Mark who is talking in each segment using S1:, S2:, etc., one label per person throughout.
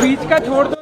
S1: बीच का छोड़ दो।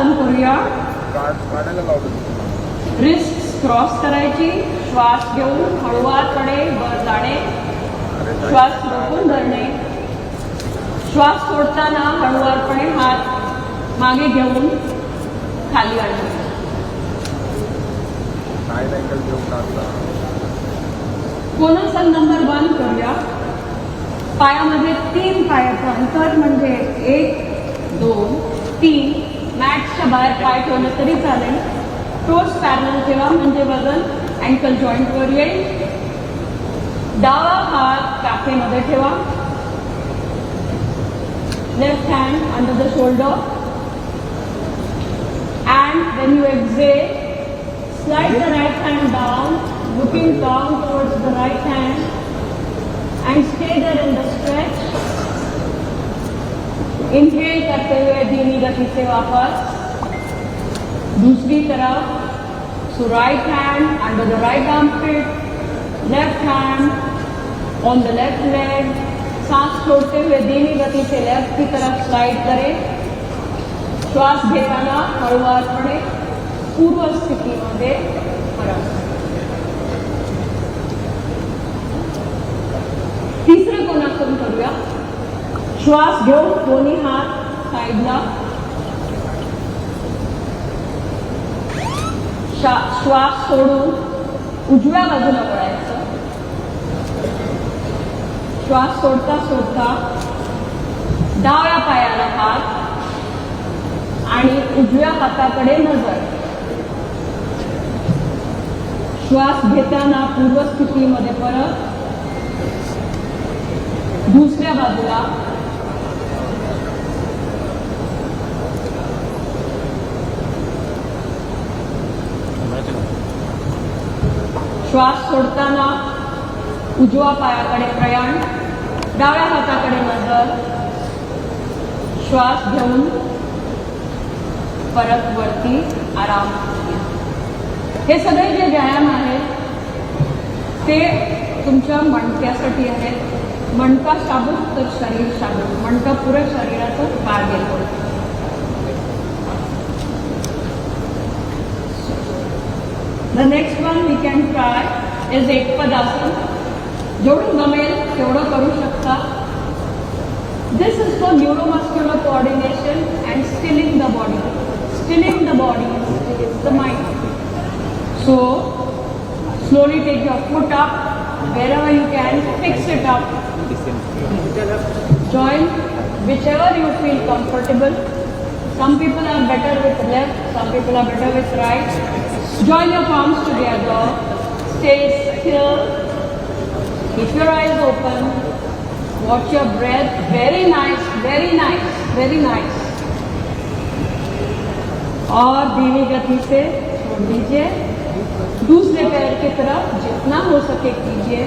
S2: आसन करूया. रिस्क क्रॉस करायची. श्वास घेऊन हळुवारपणे वर जाणे. श्वास रोखून धरणे. श्वास सोडताना हळुवारपणे हात मागे घेऊन खाली आणणे
S1: नाही
S2: नंबर वन करूया. पायामध्ये तीन पायाचं अंतर म्हणजे एक दोन तीन मॅटच्या बाहेर पाय ठेवलं तरी चालेल टोस पॅरल ठेवा म्हणजे वजन अँकल जॉईंटवर येईल डावा हात काखेमध्ये ठेवा left hand under the shoulder and when you exhale slide the right hand down looking down towards the right hand and stay there in the stretch inhale, करते हुए धीमी गति से वापस। दूसरी तरफ़ so right hand hand the right arm fit left hand on the left leg सांस छोड़ते हुए धीमी गति से लेफ़्ट की तरफ़ स्लाइड करें। श्वास घेराना घेताना पड़े। पूर्व स्थिति स्थितीमध्ये परत तिसरं कोणाकडून करूया। श्वास घेऊन दोन्ही हात साईडला. श्वास सोडून उजव्या बाजूला वळायचं श्वास सोडता सोडता डाव्या पायाला हात आणि उजव्या हाताकडे नजर. श्वास घेताना पूर्व स्थितीमध्ये परत दुसऱ्या बाजूला श्वास सोडताना उजवा पायाकडे प्रयाण डाव्या हाताकडे नजर श्वास घेऊन परत वरती आराम हे सगळे जे व्यायाम आहेत ते तुमच्या मणक्यासाठी आहेत. मणका शाबूत तर शरीर शाबूत. मणका पुरं शरीराचं भाग होतं The next one we can try is Ekpadasana. जेवढं जमेल तेवढं करू शकता This is for neuromuscular coordination and stilling the body. Stilling the body is the mind. So, slowly take your foot up, wherever you can, fix it up. Join whichever you feel comfortable. Some people are better with left, some people are better with right. Join your palms together. Stay still. Keep your eyes open. Watch your breath. Very nice, very nice, very nice. और धीमी गति से छोड़ दीजिए दूसरे पैर की तरफ़ जितना हो सके कीजिए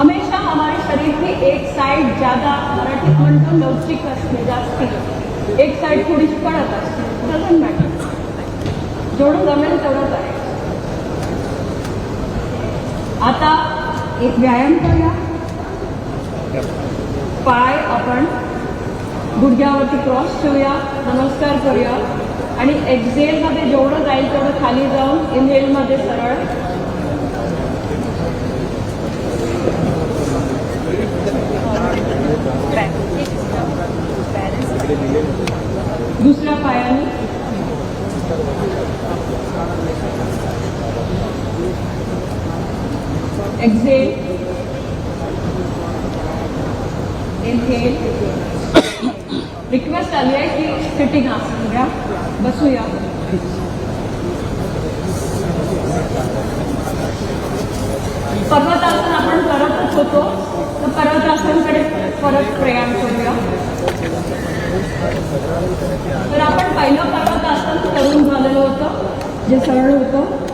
S2: हमेशा हमारे शरीर की एक साइड ज़्यादा मराठीत म्हणतो लवचिक असते जास्ती एक साइड थोडीशी कडक आहे. डझंट मॅटर जेवढं जमेल तेवढंच आहे. आता एक व्यायाम करूया. पाय आपण गुडघ्यावरती क्रॉस ठेवूया. नमस्कार करूया. आणि एक्झेलमध्ये जेवढं जाईल तेवढं खाली जाऊन इनहेलमध्ये सरळ. दुसऱ्या पायाने एक्झेल इनहेल रिक्वेस्ट आली आहे की सिटिंग आसन घ्या बसूया पर्वतासन आपण करतच होतो तर पर्वतासनकडे परत प्रयाण करूया तर आपण पहिलं पर्वतासन करून झालेलं होतं जे सरळ होतं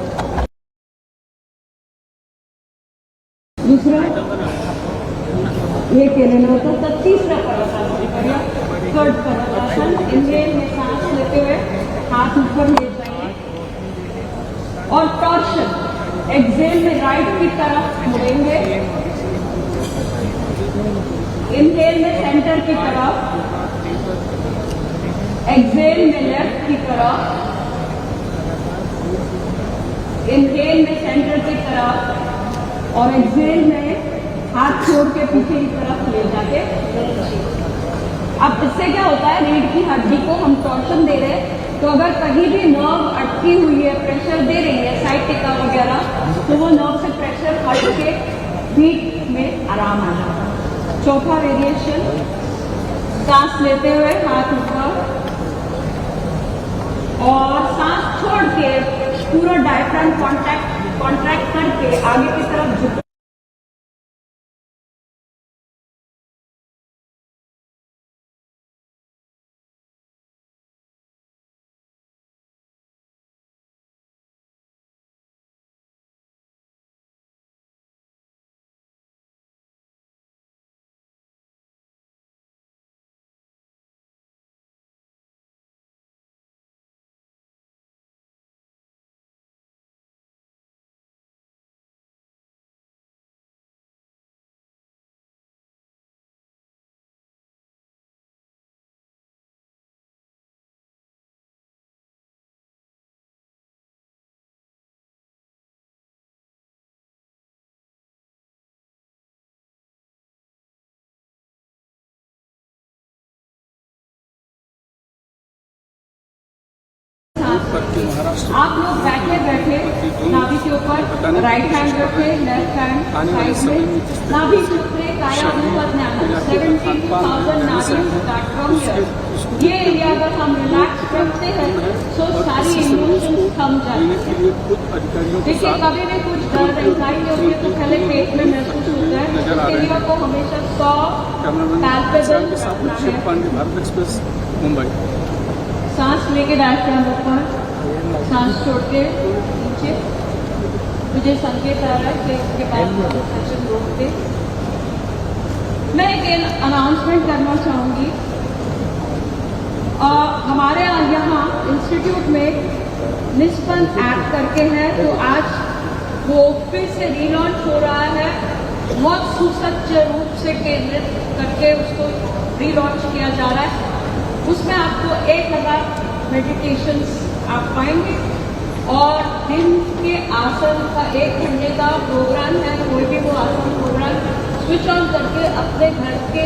S2: दुसरं हे केलेलं होतं तर तिसरं पर्वतासन करूया थर्ड पर्वतासन इनहेल में सांस लेते हुए हाथ ऊपर और टॉर्शन एक्सेल में राइट की तरफ़ मुड़ेंगे इनहेल में सेंटर की तरफ़। एक्सेल में लेफ़्ट की तरफ़। इनहेल में सेंटर की तरफ़। और एक्सेल में हाथ छोड़ के पीछे की तरफ़ ले जाके। अब इससे क्या होता है, रीढ़ की हड्डी को हम टॉर्शन दे रहे हैं। तो अगर कहीं भी नर्व अटकी हुई है प्रेशर दे रही है साइटिका वगैरह तो वो नर्व से प्रेशर हट के पीठ में आराम आ जाता है। चौथा वेरिएशन सांस लेते हुए हाथ ऊपर और सांस छोड़ के पूरा डायफ्राम कॉन्ट्रैक्ट कॉन्ट्रैक्ट करके आगे की तरफ़ झुक आप लोग बैठे बैठे नाभि के ऊपर राइट हैंड रखे लेफ़्ट हैंड साइड में। नाभि सूत्रे कायानुपद ज्ञान सेवेंटी थाउज़ेंड नाभि। स्टार्ट फ्रॉम हियर ये एरिया अगर हम रिलैक्स करते हैं तो सारी इमोशंस थम जाती हैं। देखिए कभी भी कुछ दर्द एंजाइटी होती है तो पहले पेट में महसूस होता है। इस एरिया को हमेशा सॉफ्ट पैल्पेबल रखना है।
S3: मुंबई।
S2: सांस लेके डायफ्राम ऊपर सांस छोड़ के नीचे। मुझे संकेत आ रहा है कि इसके बाद सेशन रोक दे। मैं एक अनाउंसमेंट करना चाहूँगी। हमारे यहाँ इंस्टीट्यूट में निष्पन ऐप करके है तो आज वो फिर से रिलॉन्च हो रहा है। बहुत सुसज्ज रूप से केंद्रित करके उसको रिलॉन्च किया जा रहा है। उसमें आपको एक हज़ार मेडिटेशंस आप पाएँगे। और दिन के आसन का एक घंटे का प्रोग्राम है कोई भी वो आसन प्रोग्राम स्विच ऑन करके अपने घर के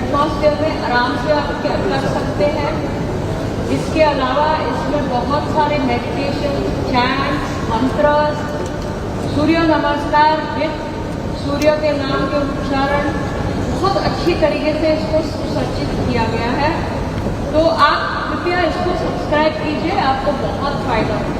S2: एटमॉस्फेयर में आराम से आप कर सकते हैं। इसके अलावा इसमें बहुत सारे मेडिटेशन चैंट मंत्र सूर्य नमस्कार, विद सूर्य के नाम के उच्चारण। बहुत अच्छी तरीके से इसको सुसज्जित किया गया है। तो आप कृपया इसको सब्सक्राइब कीजिए आपको बहुत फ़ायदा होगा।